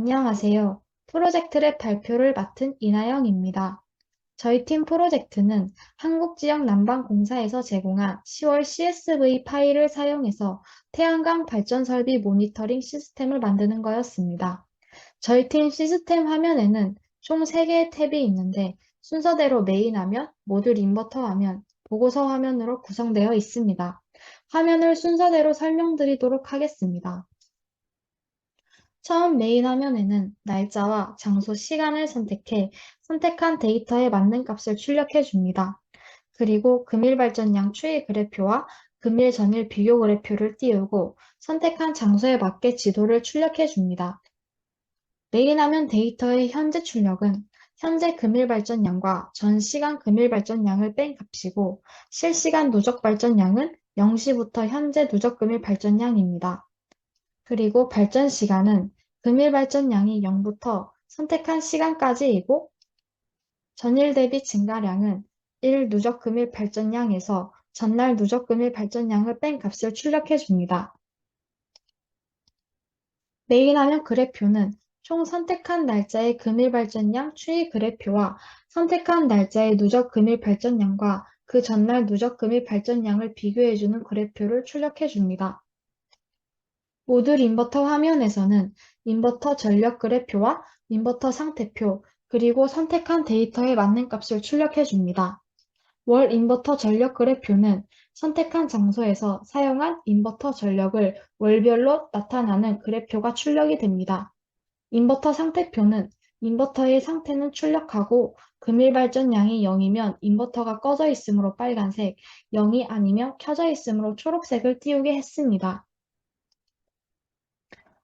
안녕하세요. 프로젝트랩 발표를 맡은 이나영입니다. 저희 팀 프로젝트는 한국지역 난방공사에서 제공한 10월 CSV 파일을 사용해서 태양광 발전 설비 모니터링 시스템을 만드는 거였습니다. 저희 팀 시스템 화면에는 총 3개의 탭이 있는데 순서대로 메인 화면, 모듈 인버터 화면, 보고서 화면으로 구성되어 있습니다. 화면을 순서대로 설명드리도록 하겠습니다. 처음 메인 화면에는 날짜와 장소, 시간을 선택해 선택한 데이터에 맞는 값을 출력해 줍니다. 그리고 금일 발전량 추이 그래프와 금일 전일 비교 그래프를 띄우고 선택한 장소에 맞게 지도를 출력해 줍니다. 메인 화면 데이터의 현재 출력은 현재 금일 발전량과 전 시간 금일 발전량을 뺀 값이고 실시간 누적 발전량은 0시부터 현재 누적 금일 발전량입니다. 그리고 발전 시간은 금일 발전량이 0부터 선택한 시간까지이고 전일 대비 증가량은 1 누적 금일 발전량에서 전날 누적 금일 발전량을 뺀 값을 출력해 줍니다. 메인 화면 그래프는 총 선택한 날짜의 금일 발전량 추이 그래프와 선택한 날짜의 누적 금일 발전량과 그 전날 누적 금일 발전량을 비교해주는 그래프를 출력해 줍니다. 모듈 인버터 화면에서는 인버터 전력 그래프와 인버터 상태표, 그리고 선택한 데이터에 맞는 값을 출력해 줍니다. 월 인버터 전력 그래프는 선택한 장소에서 사용한 인버터 전력을 월별로 나타나는 그래프가 출력이 됩니다. 인버터 상태표는 인버터의 상태는 출력하고 금일 발전량이 0이면 인버터가 꺼져 있으므로 빨간색, 0이 아니면 켜져 있으므로 초록색을 띄우게 했습니다.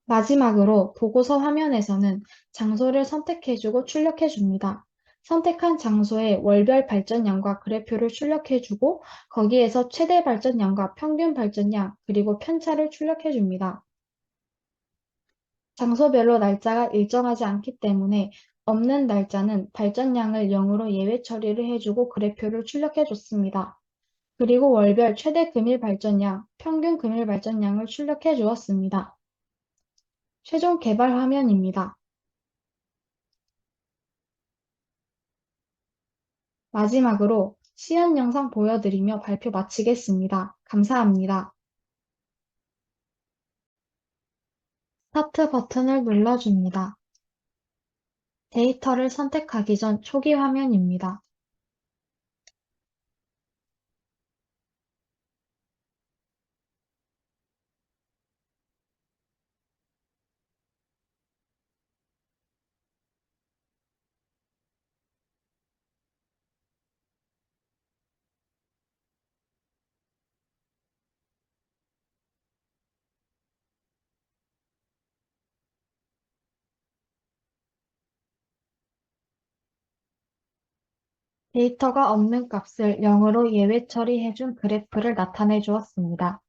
마지막으로 보고서 화면에서는 장소를 선택해주고 출력해줍니다. 선택한 장소의 월별 발전량과 그래프를 출력해주고 거기에서 최대 발전량과 평균 발전량 그리고 편차를 출력해줍니다. 장소별로 날짜가 일정하지 않기 때문에 없는 날짜는 발전량을 0으로 예외 처리를 해주고 그래프를 출력해줬습니다. 그리고 월별 최대 금일 발전량, 평균 금일 발전량을 출력해 주었습니다. 최종 개발 화면입니다. 마지막으로 시연 영상 보여드리며 발표 마치겠습니다. 감사합니다. 스타트 버튼을 눌러줍니다. 데이터를 선택하기 전 초기 화면입니다. 데이터가 없는 값을 0으로 예외 처리해준 그래프를 나타내 주었습니다.